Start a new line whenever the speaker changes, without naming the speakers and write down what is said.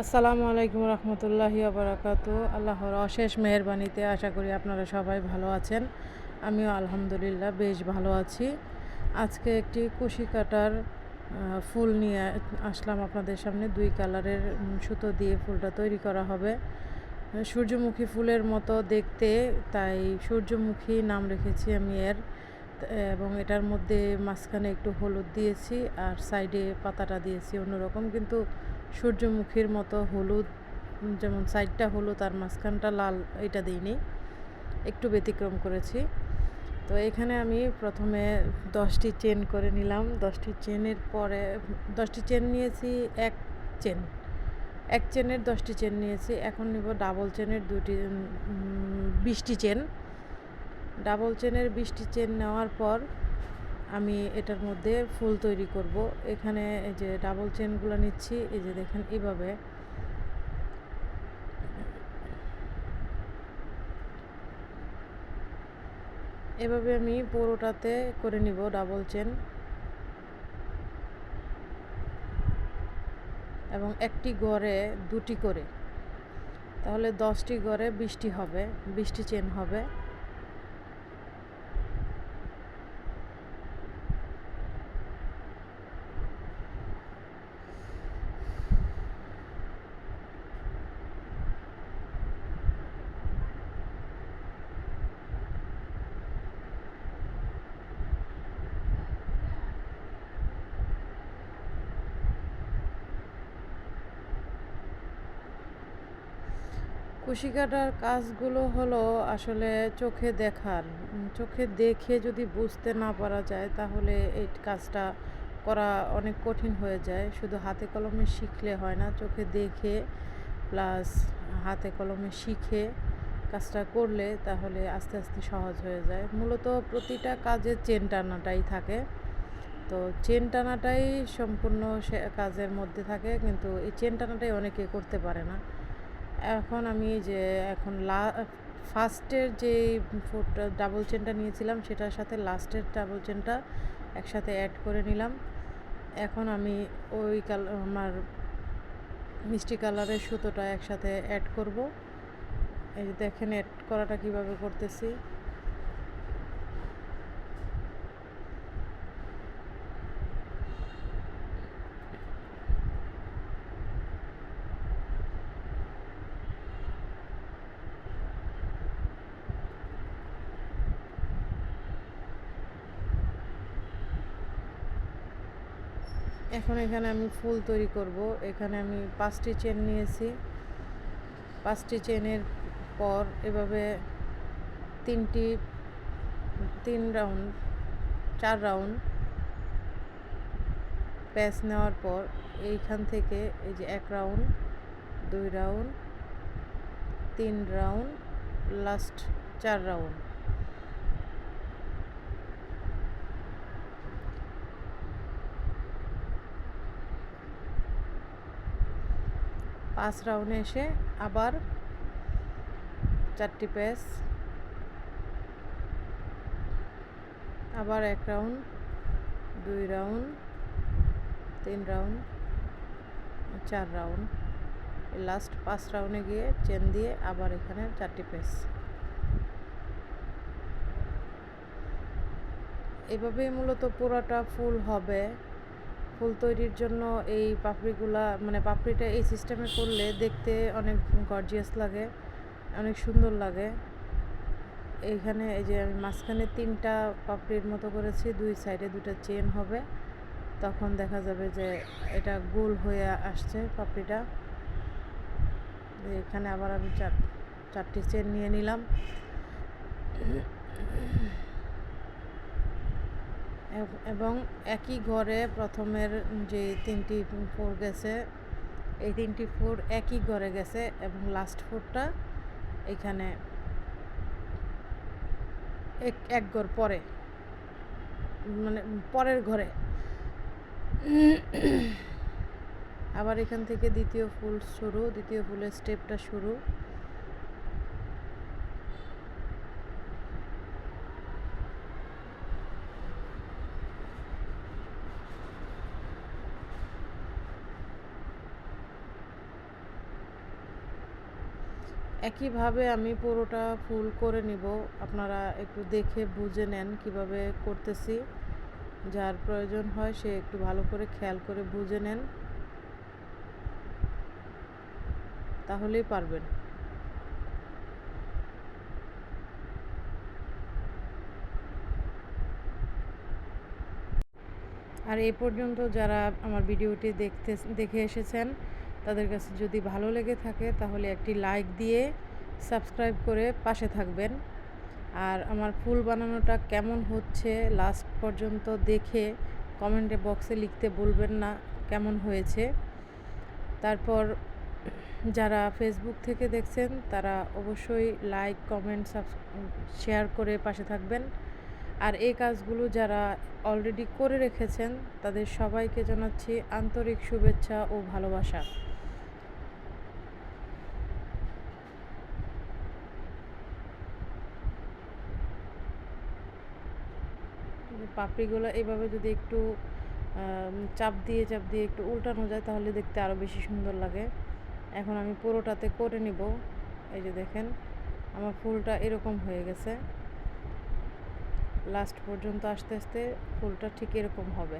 আসসালামু আলাইকুম রহমতুল্লাহি আবরাকাত আল্লাহর অশেষ মেহরবানিতে আশা করি আপনারা সবাই ভালো আছেন। আমিও আলহামদুলিল্লাহ বেশ ভালো আছি। আজকে একটি কুশি কাটার ফুল নিয়ে আসলাম আপনাদের সামনে। দুই কালারের সুতো দিয়ে ফুলটা তৈরি করা হবে। সূর্যমুখী ফুলের মতো দেখতে, তাই সূর্যমুখী নাম রেখেছি আমি এর। এবং এটার মধ্যে মাঝখানে একটু হলুদ দিয়েছি আর সাইডে পাতাটা দিয়েছি অন্যরকম। কিন্তু সূর্যমুখীর মতো হলুদ, যেমন সাইডটা হলুদ আর মাঝখানটা লাল, এটা দিইনি। একটু ব্যতিক্রম করেছি। তো এখানে আমি প্রথমে দশটি চেন করে নিলাম। দশটি চেনের পরে, দশটি চেন নিয়েছি এক চেন এক চেনের দশটি চেন নিয়েছি। এখন নিব ডাবল চেনের দুটি বিশটি চেন ডাবল চেনের বিশটি চেন নেওয়ার পর আমি এটার মধ্যে ফুল তৈরি করব। এখানে এই যে ডাবল চেনগুলো নিচ্ছি, এই যে দেখেন এইভাবে। এভাবে আমি পুরোটাতে করে নিব ডাবল চেন এবং একটি গড়ে দুটি করে। তাহলে দশটি গড়ে বিশটি হবে, বিশটি চেন হবে। কুশি কাটার কাজগুলো হলো আসলে চোখে দেখার। চোখে দেখে যদি বুঝতে না পারা যায়, তাহলে এই কাজটা করা অনেক কঠিন হয়ে যায়। শুধু হাতে কলমে শিখলে হয় না, চোখে দেখে প্লাস হাতে কলমে শিখে কাজটা করলে তাহলে আস্তে আস্তে সহজ হয়ে যায়। মূলত প্রতিটা কাজে চেন টানাটাই থাকে। তো চেন টানাটাই সম্পূর্ণ সে কাজের মধ্যে থাকে, কিন্তু এই চেন টানাটাই অনেকে করতে পারে না। এখন আমি যে এখন লা, ফার্স্টের যে ফোরটা ডাবল চেনটা নিয়েছিলাম, সেটার সাথে লাস্টের ডাবল চেনটা একসাথে অ্যাড করে নিলাম। এখন আমি ওই কাল আমার মিষ্টি কালারের সুতোটা একসাথে অ্যাড করব। এই দেখেন অ্যাড করাটা কীভাবে করতেছি। এখন এখানে আমি ফুল তৈরি করব। এখানে আমি পাঁচটি চেন নিয়েছি। পাঁচটি চেনের পর এভাবে তিনটি, তিন রাউন্ড চার রাউন্ড প্যাচ নেওয়ার পর এইখান থেকে এই যে এক রাউন্ড দুই রাউন্ড তিন রাউন্ড লাস্ট চার রাউন্ড পাঁচ রাউন্ডে এসে আবার চারটি প্যাচ, আবার এক রাউন্ড, দুই রাউন্ড, তিন রাউন্ড, চার রাউন্ড। লাস্ট পাঁচ রাউন্ডে গিয়ে চেন দিয়ে আবার এখানে চারটি প্যাচ। এভাবেই মূলত পুরোটা ফুল হবে। ফুল তৈরির জন্য এই পাপড়িগুলা মানে পাপড়িটা এই সিস্টেমে করলে দেখতে অনেক গর্জিয়াস লাগে, অনেক সুন্দর লাগে। এইখানে এই যে আমি মাঝখানে তিনটা পাপড়ির মতো করেছি, দুই সাইডে দুটো চেন হবে। তখন দেখা যাবে যে এটা গোল হয়ে আসছে পাপড়িটা। এখানে আবার আমি চার, চারটি চেন নিয়ে নিলাম। এব- একই ঘরে প্রথমের যে তিনটি ফোর গেছে, এই তিনটি ফোর একই ঘরে গেছে এবং লাস্ট ফোরটা এখানে এক এক ঘর পরে। মানে পরের ঘরে। আবার এখান থেকে দ্বিতীয় ফুল শুরু, দ্বিতীয় ফুলের স্টেপটা শুরু। একইভাবে আমি পুরোটা ফুল করে নিব। আপনারা একটু দেখে বুঝে নেন কীভাবে করতেছি। যার প্রয়োজন হয় সে একটু ভালো করে খেয়াল করে বুঝে নেন। তাহলেই পারবেন। আর এই পর্যন্ত যারা আমার ভিডিওটি দেখতে দেখে এসেছেন তাদের কাছে যদি ভালো লেগে থাকে তাহলে একটি লাইক দিয়ে সাবস্ক্রাইব করে পাশে থাকবেন। আর আমার ফুল বানানোটা কেমন হচ্ছে লাস্ট পর্যন্ত দেখে কমেন্টে বক্সে লিখতে বলবেন না কেমন হয়েছে। তারপর যারা ফেসবুক থেকে দেখছেন তারা অবশ্যই লাইক কমেন্ট সাব শেয়ার করে পাশে থাকবেন। আর এই কাজগুলো যারা অলরেডি করে রেখেছেন তাদের সবাইকে জানাচ্ছি আন্তরিক শুভেচ্ছা ও ভালোবাসা। পাপড়িগুলো এভাবে যদি একটু চাপ দিয়ে চাপ দিয়ে একটু উল্টানো যায় তাহলে দেখতে আরও বেশি সুন্দর লাগে। এখন আমি পুরোটাতে করে নিব। এই যে দেখেন, আমার ফুলটা এরকম হয়ে গেছে। লাস্ট পর্যন্ত আস্তে আস্তে ফুলটা ঠিক এরকম হবে।